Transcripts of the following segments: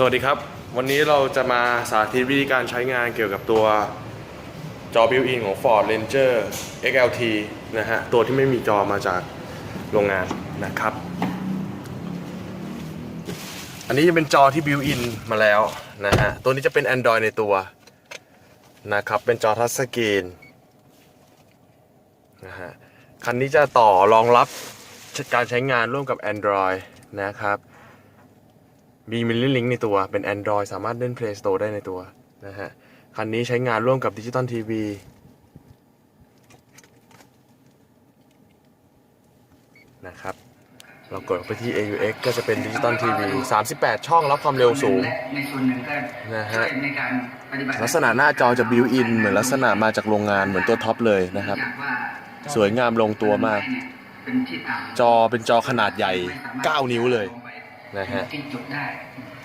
สวัสดีครับ วันนี้เราจะมาสาธิตวิธีการใช้งานเกี่ยวกับตัวจอบิวอินของ Ford Ranger XLT นะฮะ ตัวที่ไม่มีจอมาจากโรงงานนะครับ อันนี้จะเป็นจอที่บิวอินมาแล้วนะฮะ ตัวนี้จะเป็น Android ในตัวนะครับ เป็นจอทัชสกรีนนะฮะ คันนี้จะต่อรองรับการใช้งานร่วมกับ Android นะครับ มีมิลลิลิงในตัวเป็น Android สามารถเล่น Play Store ได้ในตัวนะฮะ คันนี้ใช้งานร่วมกับดิจิตอลทีวีนะครับ เรากดไปที่ AUX ก็จะเป็นดิจิตอลทีวี38 ช่องรับความเร็วสูงในส่วนหนึ่งก็นะฮะช่วยในการปฏิบัติลักษณะหน้าจอจะบิวอินเหมือนลักษณะมาจากโรงงานเหมือนตัวท็อปเลยนะครับ ว่าสวยงามลงตัวมาก เป็นที่ตางจอเป็นจอขนาดใหญ่ 9 นิ้วเลย นะฮะที่จุดได้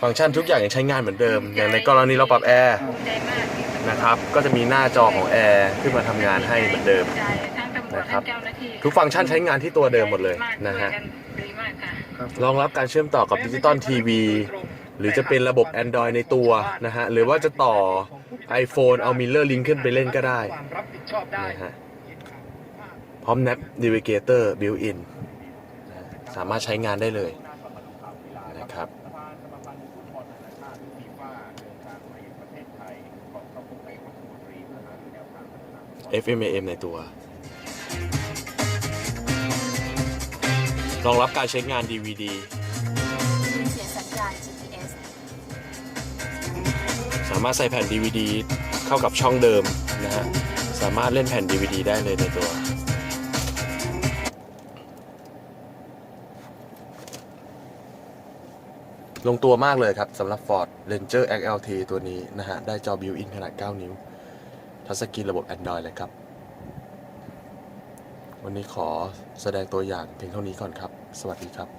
ฟังก์ชันทุกอย่างยังใช้งานเหมือนเดิม อย่างในกรณีเราปรับแอร์ภูมิใจมากที่นะครับ ก็จะมีหน้าจอของแอร์ขึ้นมาทำงานให้เหมือนเดิมภูใจทั้งตำรวจนะครับ ทั้งเจ้าหน้าที่ทุกฟังก์ชันใช้งานที่ตัวเดิมหมดเลยนะฮะ ดีมากค่ะ รองรับการเชื่อมต่อกับดิจิตอลทีวี หรือจะเป็นระบบ Android ในตัวนะฮะ หรือว่าจะต่อ iPhone เอา Mirror Link ขึ้นไปเล่นก็ได้ความรับผิดชอบได้ นะฮะ พร้อม Nav Navigator Built-in นะฮะสามารถใช้งานได้เลยนะครับ FM AM ในตัว รองรับการใช้งาน DVD มีเสียงสัญญาณ GPS สามารถใส่แผ่น DVD เข้ากับช่องเดิมนะฮะ สามารถเล่นแผ่น DVD ได้เลยในตัว ลงตัวมากเลยครับสำหรับ Ford Ranger XLT ตัวนี้นะฮะ ได้จอ built-in ขนาด 9 นิ้ว ทัชสกรีนระบบ Android เลยครับ วันนี้ขอแสดงตัวอย่างเพียงเท่านี้ก่อนครับ สวัสดีครับ